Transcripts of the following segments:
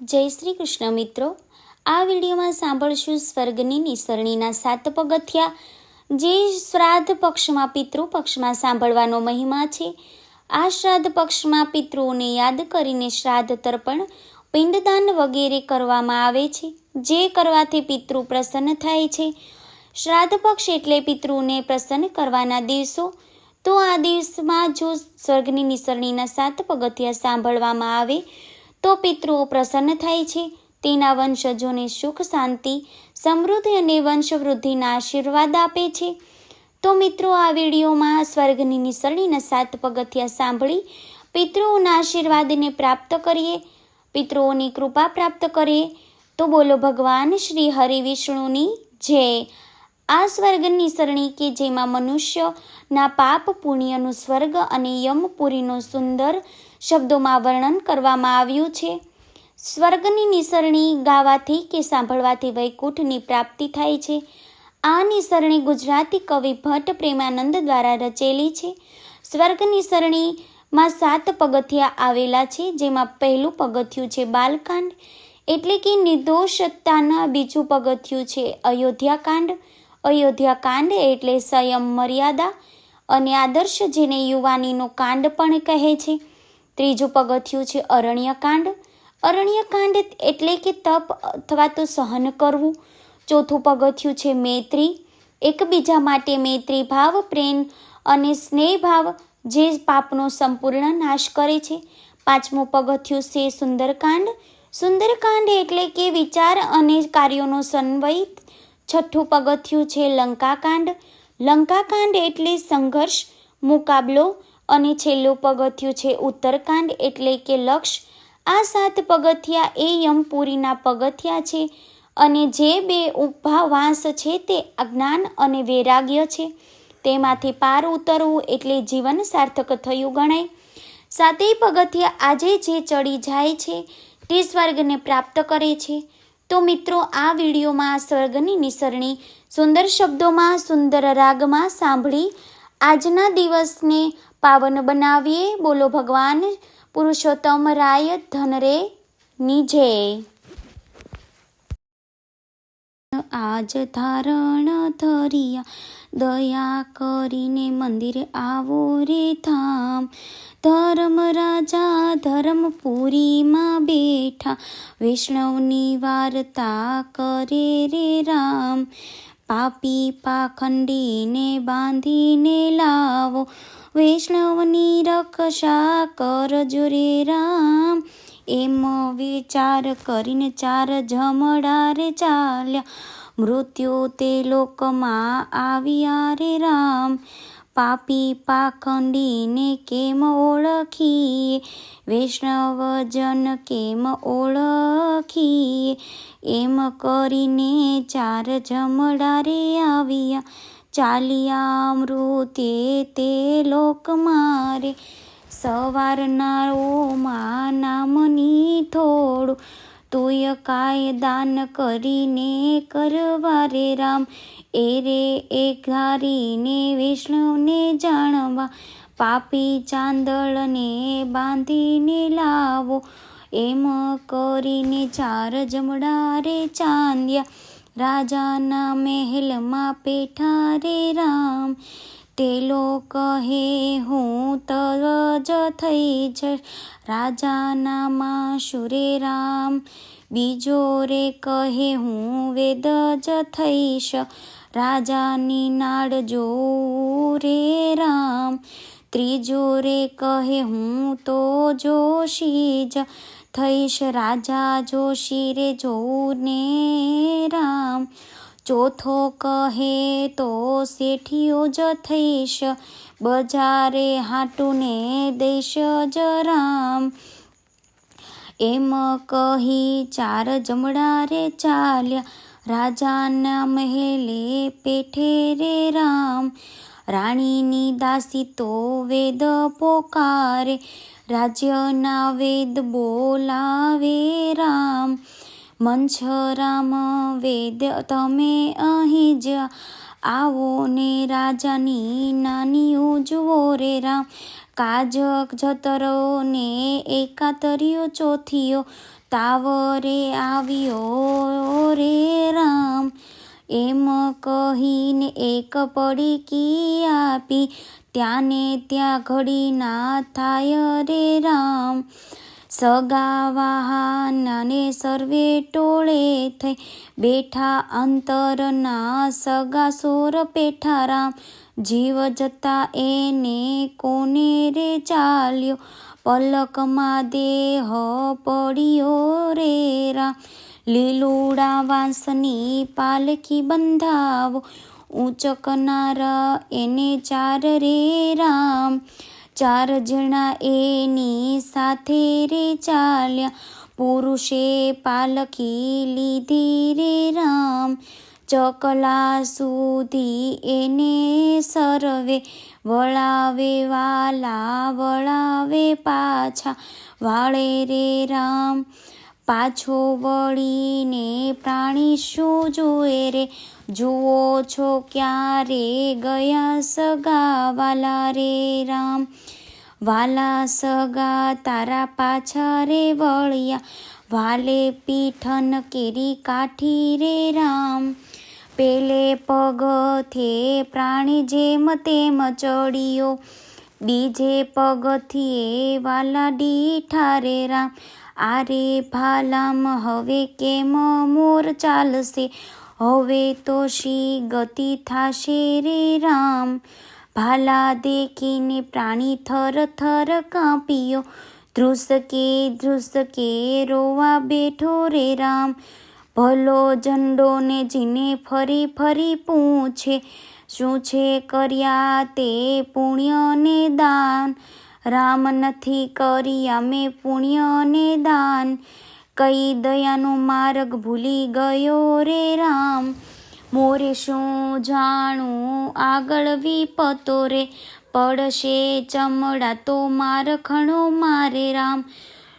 જય શ્રી કૃષ્ણ મિત્રો. આ વિડીયોમાં સાંભળશું સ્વર્ગની નિસરણીના સાત પગથિયા. જે શ્રાદ્ધ પક્ષમાં પિતૃ પક્ષમાં સાંભળવાનો મહિમા છે. આ શ્રાદ્ધ પક્ષમાં પિતૃઓને યાદ કરીને શ્રાદ્ધ તર્પણ, પિંડદાન વગેરે કરવામાં આવે છે, જે કરવાથી પિતૃ પ્રસન્ન થાય છે. શ્રાદ્ધ પક્ષ એટલે પિતૃને પ્રસન્ન કરવાના દિવસો. તો આ દિવસમાં જો સ્વર્ગની નિસરણીના સાત પગથિયા સાંભળવામાં આવે તો પિતૃઓ પ્રસન્ન થાય છે. તેના વંશજોને સુખ, શાંતિ, સમૃદ્ધિ અને વંશવૃદ્ધિના આશીર્વાદ આપે છે. તો મિત્રો, આ વિડીયોમાં સ્વર્ગની નિસરણીના સાત પગથિયા સાંભળી પિતૃઓના આશીર્વાદને પ્રાપ્ત કરીએ, પિતૃઓની કૃપા પ્રાપ્ત કરીએ. તો બોલો ભગવાન શ્રી હરિ વિષ્ણુની જય. આ સ્વર્ગની સરણી કે જેમાં મનુષ્યના પાપ પુણ્યનું સ્વર્ગ અને યમપુરીનું સુંદર શબ્દોમાં વર્ણન કરવામાં આવ્યું છે. સ્વર્ગની નિસરણી ગાવાથી કે સાંભળવાથી વૈકુંઠની પ્રાપ્તિ થાય છે. આ નિસરણી ગુજરાતી કવિ ભટ્ટ પ્રેમાનંદ દ્વારા રચેલી છે. સ્વર્ગની સરણીમાં સાત પગથિયા આવેલા છે, જેમાં પહેલું પગથિયું છે બાલકાંડ, એટલે કે નિર્દોષતાના બીજું પગથિયું છે અયોધ્યાકાંડ. અયોધ્યાકાંડ એટલે સંયમ મર્યાદા, અને આદર્શ જેને યુવાનીનો કાંડ પણ કહે છે. ત્રીજું પગથિયું છે અરણ્યકાંડ. અરણ્યકાંડ એટલે કે તપ અથવા તો સહન કરવું. ચોથું પગથિયું છે મૈત્રી. એકબીજા માટે મૈત્રી ભાવ, પ્રેમ અને સ્નેહ ભાવ જે પાપનો સંપૂર્ણ નાશ કરે છે. પાંચમું પગથિયું છે સુંદરકાંડ. સુંદરકાંડ એટલે કે વિચાર અને કાર્યોનો સન્વય છઠ્ઠું પગથિયું છે લંકાકાંડ. લંકાકાંડ એટલે સંઘર્ષ, મુકાબલો અને છેલ્લું પગથિયું છે ઉત્તરકાંડ એટલે કે લક્ષ. આ સાત પગથિયા એ યમપુરીના પગથિયા છે અને જે બે ઉપભાવાંશ છે તે અજ્ઞાન અને વૈરાગ્ય છે. તેમાંથી પાર ઉતરવું એટલે જીવન સાર્થક થયું ગણાય. સાતેય પગથિયા આજે જે ચડી જાય છે તે સ્વર્ગને પ્રાપ્ત કરે છે. તો મિત્રો, આ વિડીયોમાં સ્વર્ગની નિસરણી સુંદર શબ્દોમાં, સુંદર રાગમાં સાંભળી આજના દિવસને પાવન બનાવીએ. બોલો ભગવાન, પુરુષોત્તમ રાય ધનરે નીજે આજ ધારણ ધરિયા, દયા કરીને મંદિર આવો રે ધામ. ધર્મ રાજા ધર્મપુરીમાં બેઠા વૈષ્ણવની વાર્તા કરે રે રામ. પાપી પાખંડીને બાંધીને લાવો વૈષ્ણવની રક્ષા કરજો રે રામ એમ વિચાર કરીને ચાર જમડા રે ચાલ્યા મૃત્યુ તે લોકમાં આવ્યા રે રામ પાપી પાખંડીને કેમ ઓળખીએ? વૈષ્ણવજન કેમ ઓળખીએ? એમ કરીને ચાર જમડા રે આવ્યા. ચાલ્યા મૃત્યે તે લોક મારે. સવારના ઓમાં નામની થોડું તુય કાય દાન કરીને કરવા રે રામ? એ રે એ ઘારીને વિષ્ણુને જાણવા, પાપી ચાંદળને બાંધીને લાવો. એમ કરીને ચાર જમડા રે ચાંદ્યા, રાજાના મહેલમાં પેઠા રે રામ. તે લોક કહે હું તજ થઈ જઈશ રાજાનામાં શુરે રામ, બીજો રે કહે, હું વેદ જ થઈશ રાજાની નાડ જો રે રામ, ત્રીજો રે કહે, હું તો જોશી જ. થઈશ રાજા જોશી રે, જોઉં ને રામ. ચોથો કહે તો શેઠિયો જ થઈશ બજારે હાટુને દઈશ જરામ. એમ કહી ચાર જમડા રે ચાલ્યા, રાજાના મહેલે પેઠે રે રામ. રાણીની દાસી તો વેદ પોકારે, રાજ્યના વેદ બોલાવે રામ. મંછરામ વેદ તમે અહીં જ આવો ને રાજાની નાની ઉજવો રે રામ. કાજક જતરો ને એકાતરિયો ચોથિયો તાવરે આવ્યો રે રામ. એમ કહીને એક પડીકી આપી, ત્યાંને ત્યાં ઘડી ના થાય રે રામ. સગા વાહનાને સર્વે ટોળે થઈ. બેઠા અંતરના સગા સોર પેઠા રામ. જીવ જતા એને કોને રે ચાલ્યો? પલકમાં દેહ પડ્યો રે રામ. લીલુડા વાંસની પાલખી બંધાવો. ઊંચકનાર એને ચાર રે રામ. ચાર જણા એની સાથે રે ચાલ્યા. પુરુષે પાલખી લીધી રે રામ. ચકલા સુધી એને સરવે. વળાવે વાલા, વળાવે પાછા. વાળે રે રામ. પાછો વળીને પ્રાણી શું જોએ રે? જુઓ છો ક્યારે ગયા સગા? વાલા રે રામ, વાલા સગા તારા પાછા રે વળ્યા. વાલે પીઠન કેરી કાઠી રે રામ, પેલે પગથે પ્રાણી જેમ તેમ ચડ્યો. બીજે પગથિયે વાલા ડીઠા રે રામ આરે ભાલામ, હવે કેમ મોર ચાલશે? હવે તો શી ગતિ થશે રે રામ? ભાલા દેખીને પ્રાણી થર થર કાંપ્યો. ધ્રુસકે ધ્રુસકે રોવા બેઠો રે રામ. ભલો ઝંડો ને જીને ફરી ફરી પૂછે, શું છે કર્યા તે પુણ્ય ને દાન? રામ નથી કર્યા મેં પુણ્ય અને દાન. કઈ દયાનો માર્ગ ભૂલી ગયો રે રામ. મોરે શું જાણું? આગળ વિપતો રે. પડશે ચમડા તો માર ખણો મારે રામ.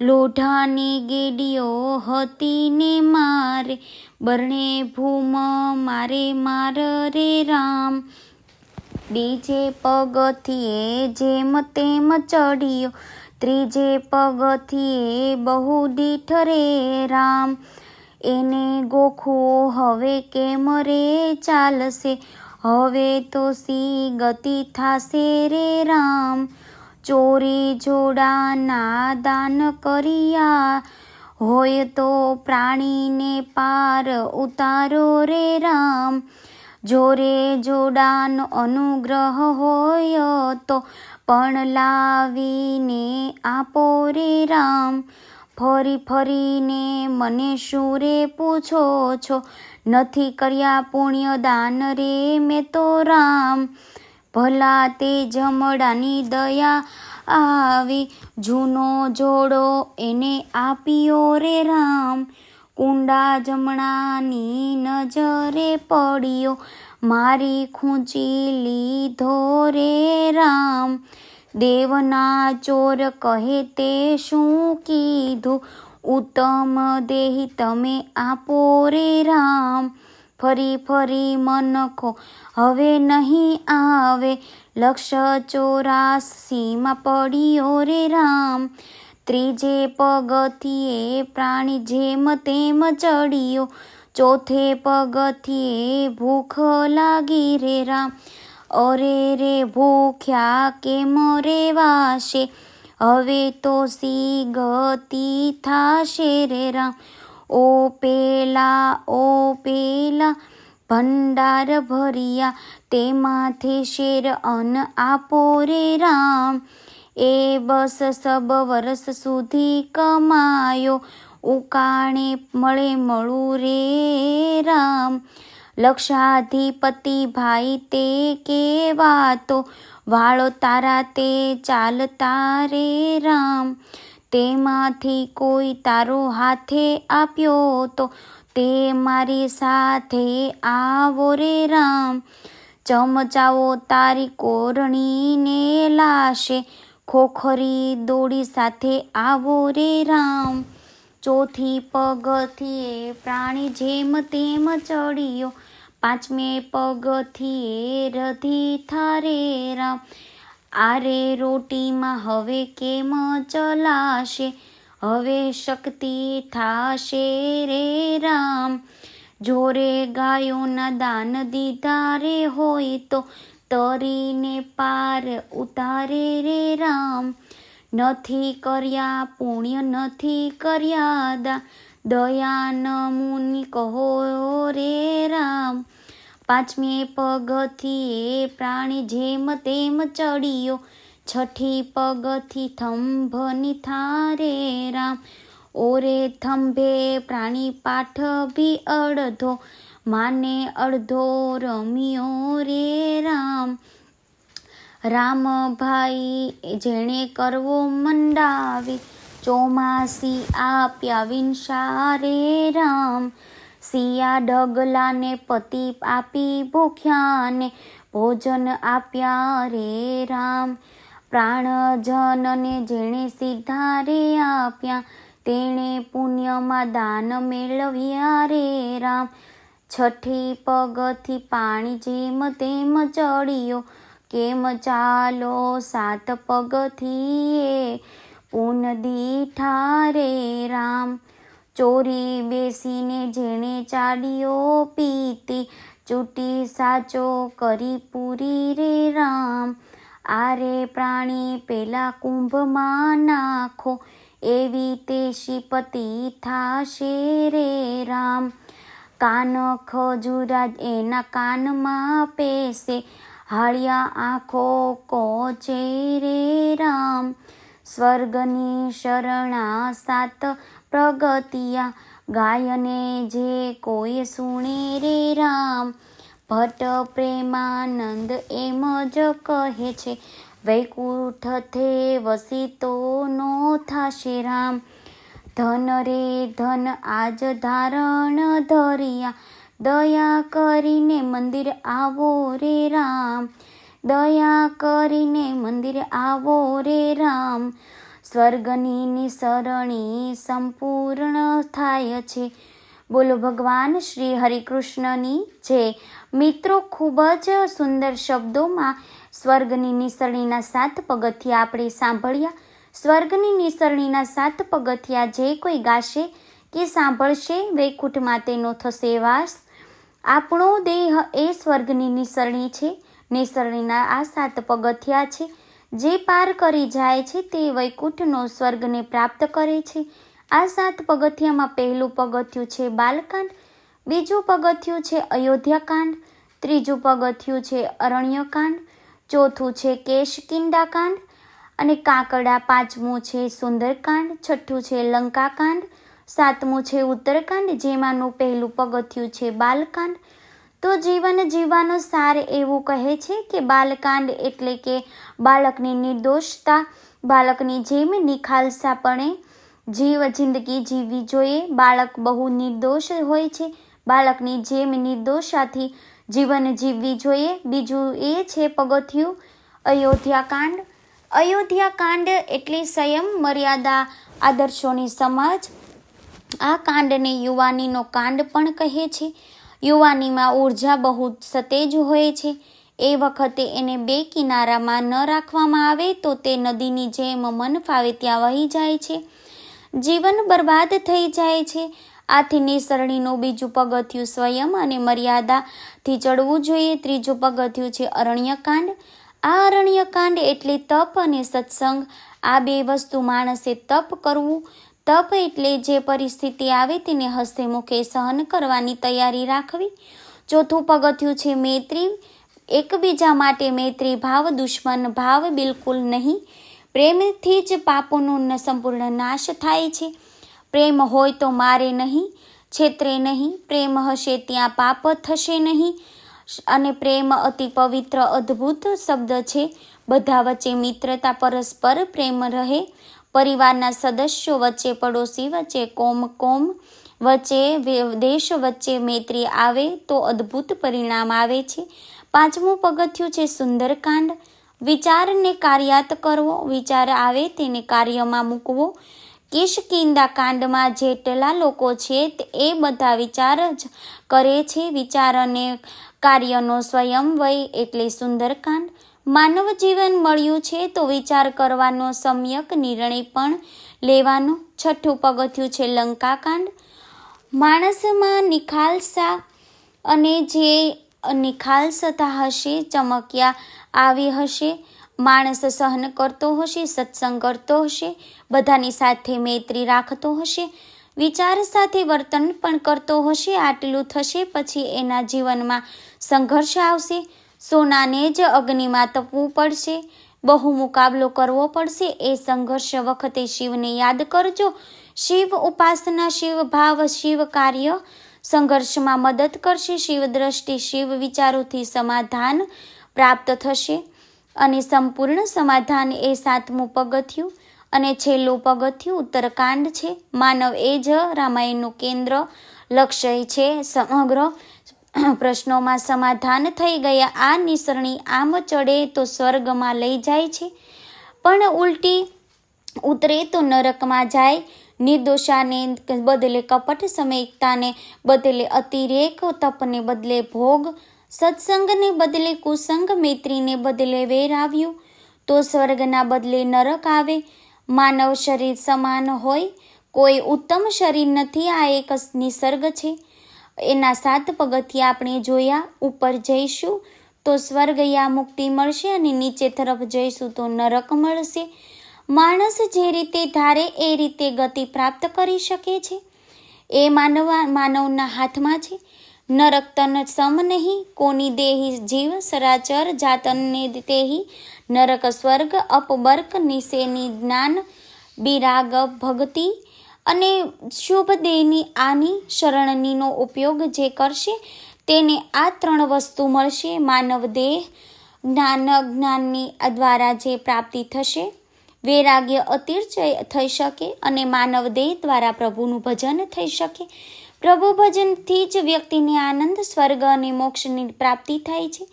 લોઢાની ગેડીઓ હતી ને મારે. બરણે ભૂમ મારે માર રે રામ. બીજે પગથીએ જેમ તેમ ચડ્યો ત્રીજે પગથીએ બહુ દીઠ રે રામ. એને ગોખો હવે કેમ રે ચાલશે? હવે તો સી ગતિ થાશે રે રામ? ચોરી જોડાના દાન કર્યા. હોય તો પ્રાણીને પાર ઉતારો રે રામ. જોરે જોડાન અનુગ્રહ હોય તો પણ લાવીને આપો રે રામ. ફરી ફરીને મને શું રે પૂછો છો? નથી કર્યા પુણ્ય દાન રે મેં તો રામ. ભલા તે જમડાની દયા આવી. જૂનો જોડો એને આપ્યો રે રામ. કુંડા જમણાની નજરે પડ્યો. મારી ખૂંચી લીધો રે રામ. દેવના ચોર કહે તે શું કીધું? ઉત્તમ દેહી તમે આપો રે રામ. ફરી ફરી મનખો હવે નહીં આવે. લક્ષ ચોરાસીમાં પડ્યો રે રામ. ત્રીજે પગથિયે પ્રાણી જેમ તેમ ચડ્યો. ચોથે પગથિયે ભૂખ લાગી રે રામ. અરે રે ભૂખ્યા કેમ રેવાશે? હવે તો સી ગતિ થાશે રે રામ. ઓ પેલા ઓ પેલા, ભંડાર ભર્યા, તેમાંથી શેર અન આપો રે રામ. એ બસ સબ વર્ષ સુધી કમાયો. ઉકાણે મળે મળું રે રામ. લક્ષાધિપતિ ભાઈ તે કેવાતો વાળો તારા તે ચાલતા રે રામ. તેમાંથી કોઈ તારો હાથે આપ્યો તો, તે મારી સાથે આવો રે રામ. ચમચાવો તારી કોરણીને લાશે. ખોખરી દોડી સાથે આવો રે રામ. ચોથી પગથીએ પ્રાણી જેમ તેમ ચડ્યો. પાંચમે પગથીએ રધી થારે રામ. આરે રોટીમાં હવે કેમ ચલાશે? હવે શક્તિ થાશે રે રામ. જોરે ગાયોના દાન દીધા રે હોય તો તરીને પાર ઉતારે રે રામ. નથી કર્યા, પુણ્ય નથી કર્યા દા. દયાન મુનિ કહો રે રામ. પાંચમી પગથી એ પ્રાણી જેમ તેમ ચડિયો. છઠ્ઠી પગથી થંભની થારે રામ. ઓરે થંભે પ્રાણી પાઠ ભી અડધો. માને અડધો રમ્યો રે રામ. રામભાઈ જેણે કરવો મંડાવી, ચોમાસી આપ્યા વિંસારે રામ. સિયા ડગલાને પતિ આપી ભૂખ્યાને, ભોજન આપ્યા રે રામ. પ્રાણજનને જેણે સીધા રે આપ્યા, તેણે પુણ્યમાં દાન મેળવ્યા રે રામ. છઠ્ઠી પગથી પાણી જેમ તેમ ચડ્યો, કેમ ચાલો સાત પગથી એ પૂન દીઠા રે રામ. ચોરી બેસીને જેણે ચાડ્યો પીતી, ચૂંટી સાચો કરી પૂરી રે રામ. આરે પ્રાણી પેલા કુંભમાં નાખો, એવી તે શિપતિ થાશે રે રામ. કાન ખજુરા એના કાનમાં પેસે, હાળિયા આંખો કોચે રે રામ. સ્વર્ગની શરણા સાત પ્રગતિયા, ગાયને જે કોઈ સુણે રે રામ. ભટ્ટ પ્રેમાનંદ એમ જ કહે છે, વૈકુંઠ થે વસીતો નો થાશે રામ. ધન રે ધન, આજ ધારણ ધરિયા. દયા કરીને મંદિર આવો રે રામ. દયા કરીને મંદિર આવો રે રામ. સ્વર્ગની નિસરણી સંપૂર્ણ થાય છે. બોલો ભગવાન, શ્રી હરિકૃષ્ણની જે મિત્રો ખૂબ જ સુંદર શબ્દોમાં સ્વર્ગની નિસરણીના સાત પગથિયા આપણે સાંભળ્યા. સ્વર્ગની નિસરણીના સાત પગથિયા જે કોઈ ગાશે કે સાંભળશે, વૈકુંઠમાં તેનો થશે વાસ. આપણો દેહ એ સ્વર્ગની નિસરણી છે. નિસરણીના આ સાત પગથિયા છે. જે પાર કરી જાય છે તે વૈકુંઠનો સ્વર્ગને પ્રાપ્ત કરે છે. આ સાત પગથિયામાં પહેલું પગથિયું છે બાલકાંડ, બીજું પગથિયું છે અયોધ્યાકાંડ, ત્રીજું પગથિયું છે અરણ્યકાંડ, ચોથું છે કેશકિંડાકાંડ અને કાંકડા પાંચમું છે સુંદરકાંડ, છઠ્ઠું છે લંકાકાંડ, સાતમું છે ઉત્તરકાંડ, જેમાંનું પહેલું પગથિયું છે બાલકાંડ. તો જીવન જીવવાનું સાર એવું કહે છે કે બાલકાંડ એટલે કે બાળકની નિર્દોષતા, બાળકની જેમ નિખાલસાપણે જીવ જિંદગી જીવવી જોઈએ. બાળક બહુ નિર્દોષ હોય છે. બાળકની જેમ નિર્દોષાથી જીવન જીવવી જોઈએ. બીજું એ છે પગથિયું, અયોધ્યાકાંડ. અયોધ્યાકાંડ એટલે સંયમ, મર્યાદા, આદર્શોની સમજ. આ કાંડને યુવાનીનો કાંડ પણ કહે છે. યુવાનીમાં ઊર્જા બહુ સતેજ હોય છે. એ વખતે એને બે કિનારામાં ન રાખવામાં આવે તો તે નદીની જેમ મન ફાવે ત્યાં વહી જાય છે. જીવન બરબાદ થઈ જાય છે. આથી નિસરણીનું બીજું પગથિયું સ્વયં અને મર્યાદાથી ચડવું જોઈએ. ત્રીજું પગથિયું છે અરણ્યકાંડ. આ અરણ્યકાંડ એટલે તપ અને સત્સંગ. આ બે વસ્તુ માણસે તપ કરવું. તપ એટલે જે પરિસ્થિતિ આવે તેને હસ્તે મુખે સહન કરવાની તૈયારી રાખવી. ચોથું પગથિયું છે મૈત્રી. એકબીજા માટે મૈત્રી ભાવ, દુશ્મન ભાવ બિલકુલ નહીં. પ્રેમથી જ પાપોનો સંપૂર્ણ નાશ થાય છે. પ્રેમ હોય તો મારે નહીં. છેતરે નહીં. પ્રેમ હશે ત્યાં પાપ થશે નહીં. અને પ્રેમ અતિ પવિત્ર અદ્ભુત શબ્દ છે. બધા વચ્ચે મિત્રતા પરસ્પર પ્રેમ રહે. પરિવારના સદસ્યો વચ્ચે પડોશી વચ્ચે કોમ કોમ, વચ્ચે દેશ વચ્ચે મૈત્રી આવે તો અદ્ભુત પરિણામ આવે છે. પાંચમું પગથિયું છે સુંદરકાંડ વિચારને કાર્યાત કરવો, વિચાર આવે તેને કાર્યમાં મૂકવો. કિશકિંદા કાંડમાં જેટલા લોકો છે એ બધા વિચાર જ કરે છે. વિચાર અને કાર્યનો સ્વયંવય એટલે સુંદરકાંડ. માનવ જીવન મળ્યું છે તો વિચાર કરવાનો સમ્યક નિર્ણય પણ લેવાનો. છઠ્ઠું પગથિયું છે લંકાકાંડ. માણસમાં નિખાલસા અને જે નિખાલસતા હશે ચમક્યા આવી હશે. માણસ સહન કરતો હશે, સત્સંગ કરતો હશે, બધાની સાથે મૈત્રી રાખતો હશે. વિચાર સાથે વર્તન પણ કરતો હશે, આટલું થશે પછી એના જીવનમાં સંઘર્ષ આવશે. સોનાને જ અગ્નિમાં તપવું પડશે. બહુ મુકાબલો કરવો પડશે. એ સંઘર્ષ વખતે શિવને યાદ કરજો. શિવ ઉપાસના, શિવ ભાવ, શિવ કાર્ય સંઘર્ષમાં મદદ કરશે. શિવ દ્રષ્ટિ શિવ વિચારોથી સમાધાન પ્રાપ્ત થશે. અને સંપૂર્ણ સમાધાન એ સાતમું પગથિયું અને છેલ્લું પગથિયું ઉત્તરકાંડ છે. માનવ એ જ રામાયણનું કેન્દ્ર લક્ષ્ય છે. સમગ્ર પ્રશ્નોમાં સમાધાન થઈ ગયા. આ નિસરણી આમ ચડે તો સ્વર્ગમાં લઈ જાય છે. પણ ઉલટી ઉતરે તો નરકમાં જાય. નિર્દોષાને બદલે કપટ સમયિકતાને બદલે અતિરેક તપને બદલે ભોગ. સત્સંગને બદલે કુસંગ, મૈત્રીને બદલે વેર આવ્યું તો સ્વર્ગના બદલે નરક આવે. માનવ શરીર સમાન હોય, કોઈ ઉત્તમ શરીર નથી, આ એક નિસર્ગ છે. એના સાત પગથિયા આપણે જોયા, ઉપર જઈશું તો સ્વર્ગ યા મુક્તિ મળશે અને નીચે તરફ જઈશું તો નરક મળશે. માણસ જે રીતે ધારે, એ રીતે ગતિ પ્રાપ્ત કરી શકે છે. એ માનવા, માનવના હાથમાં છે. નરક તન સમ નહીં, કોની દેહી જીવ સરાચર જાતનને તેહી નરક સ્વર્ગ અપબર્ક નિશેની જ્ઞાન બિરાગ ભક્તિ અને શુભ દેહની આની શરણનીનો ઉપયોગ જે કરશે તેને આ ત્રણ વસ્તુ મળશે. માનવ દેહ, જ્ઞાન જ્ઞાનની દ્વારા જે પ્રાપ્તિ થશે, વૈરાગ્ય અતિર્ચય થઈ શકે અને માનવ દેહ દ્વારા પ્રભુનું ભજન થઈ શકે. પ્રભુ ભજનથી જ વ્યક્તિને આનંદ, સ્વર્ગ અને મોક્ષની પ્રાપ્તિ થાય છે.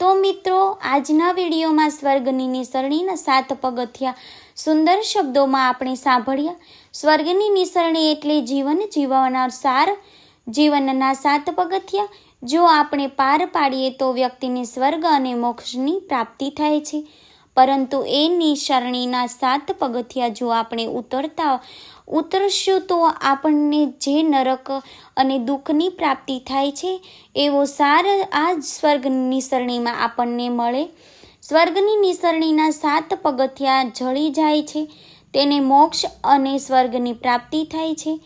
તો મિત્રો, આજના વિડીયોમાં સ્વર્ગની નિસરણીના સાત પગથિયા સુંદર શબ્દોમાં આપણે સાંભળ્યા. સ્વર્ગની નિસરણી એટલે જીવન જીવવાના સાર. જીવનના સાત પગથિયા, જો આપણે પાર પાડીએ તો વ્યક્તિને સ્વર્ગ અને મોક્ષની પ્રાપ્તિ થાય છે. પરંતુ એ નિસરણીના સાત પગથિયા જો આપણે ઉતરતા ઉતરશું તો આપણને જે નરક અને દુઃખની પ્રાપ્તિ થાય છે, એવો સાર આ સ્વર્ગની નિસરણીમાં આપણને મળે. સ્વર્ગની નિસરણીના સાત પગથિયા જળી જાય છે, તેને મોક્ષ અને સ્વર્ગની પ્રાપ્તિ થાય છે.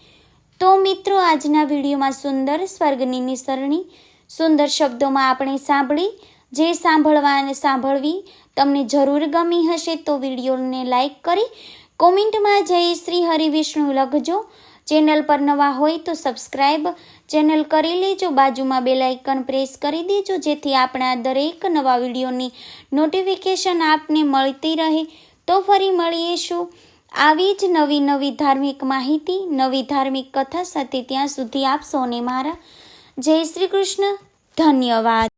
તો મિત્રો, આજના વિડીયોમાં સુંદર સ્વર્ગની નિસરણી, સુંદર શબ્દોમાં આપણે સાંભળી. જે સાંભળવા સાંભળવી તમને જરૂર ગમી હશે તો વિડીયોને લાઈક કરી કોમેન્ટમાં જય શ્રી હરિવિષ્ણુ લખજો. ચેનલ પર નવા હોય તો સબસ્ક્રાઈબ ચેનલ કરી લેજો. બાજુમાં બે લાઇકન પ્રેસ કરી દેજો, જેથી આપણા દરેક નવા વિડીયોની નોટિફિકેશન આપને મળતી રહે. તો ફરી મળીશું આવી જ નવી નવી ધાર્મિક માહિતી, નવી ધાર્મિક કથા સાથે ત્યાં સુધી આપ સૌને મારા જય શ્રી કૃષ્ણ. ધન્યવાદ.